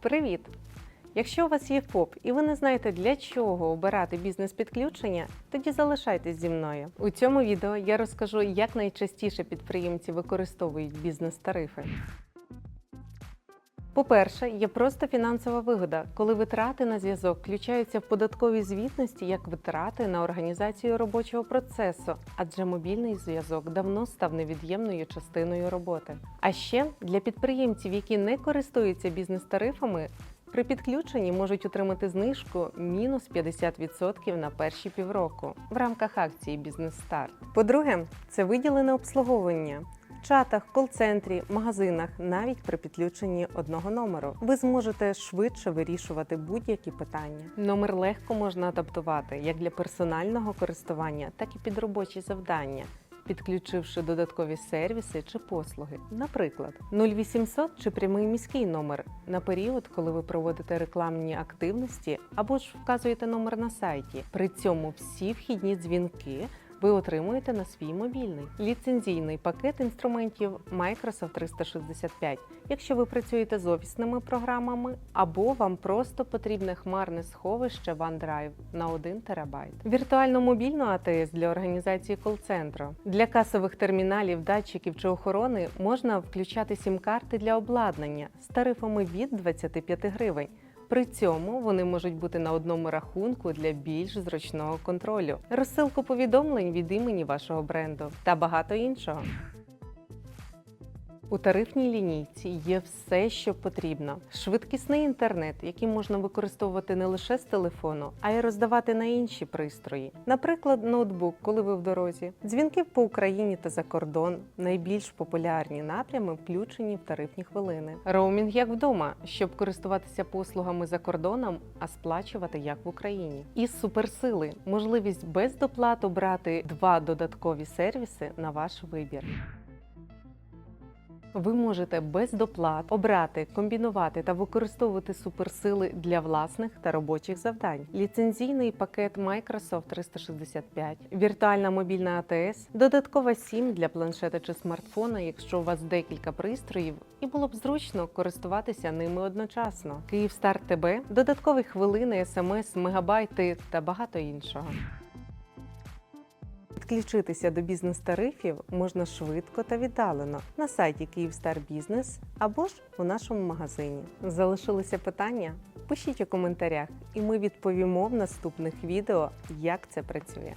Привіт! Якщо у вас є ФОП і ви не знаєте для чого обирати бізнес-підключення, тоді залишайтесь зі мною. У цьому відео я розкажу, як найчастіше підприємці використовують бізнес-тарифи. По-перше, є просто фінансова вигода, коли витрати на зв'язок включаються в податковій звітності як витрати на організацію робочого процесу, адже мобільний зв'язок давно став невід'ємною частиною роботи. А ще для підприємців, які не користуються бізнес-тарифами, при підключенні можуть отримати знижку мінус 50% на перші півроку в рамках акції Бізнес Старт. По-друге, це виділене обслуговування. Чатах, кол-центрі, магазинах, навіть при підключенні одного номеру, ви зможете швидше вирішувати будь-які питання. Номер легко можна адаптувати як для персонального користування, так і під робочі завдання. Підключивши додаткові сервіси чи послуги, наприклад, 0800 чи прямий міський номер на період, коли ви проводите рекламні активності або ж вказуєте номер на сайті. При цьому всі вхідні дзвінки ви отримуєте на свій мобільний ліцензійний пакет інструментів Microsoft 365, якщо ви працюєте з офісними програмами, або вам просто потрібне хмарне сховище OneDrive на 1 терабайт. Віртуальну мобільну АТС для організації кол-центру. Для касових терміналів, датчиків чи охорони можна включати сім-карти для обладнання з тарифами від 25 гривень. При цьому вони можуть бути на одному рахунку для більш зручного контролю, розсилку повідомлень від імені вашого бренду та багато іншого. У тарифній лінійці є все, що потрібно: швидкісний інтернет, який можна використовувати не лише з телефону, а й роздавати на інші пристрої, наприклад, ноутбук, коли ви в дорозі, дзвінки по Україні та за кордон. Найбільш популярні напрями включені в тарифні хвилини. Роумінг як вдома, щоб користуватися послугами за кордоном, а сплачувати як в Україні. І суперсили можливість без доплат брати два додаткові сервіси на ваш вибір. Ви можете без доплат обрати, комбінувати та використовувати суперсили для власних та робочих завдань. Ліцензійний пакет Microsoft 365, віртуальна мобільна АТС, додаткова SIM для планшета чи смартфона, якщо у вас декілька пристроїв, і було б зручно користуватися ними одночасно. Київстар ТБ, додаткові хвилини, смс, мегабайти та багато іншого. Підключитися до бізнес-тарифів можна швидко та віддалено на сайті Київстар Бізнес або ж у нашому магазині. Залишилися питання? Пишіть у коментарях, і ми відповімо в наступних відео, як це працює.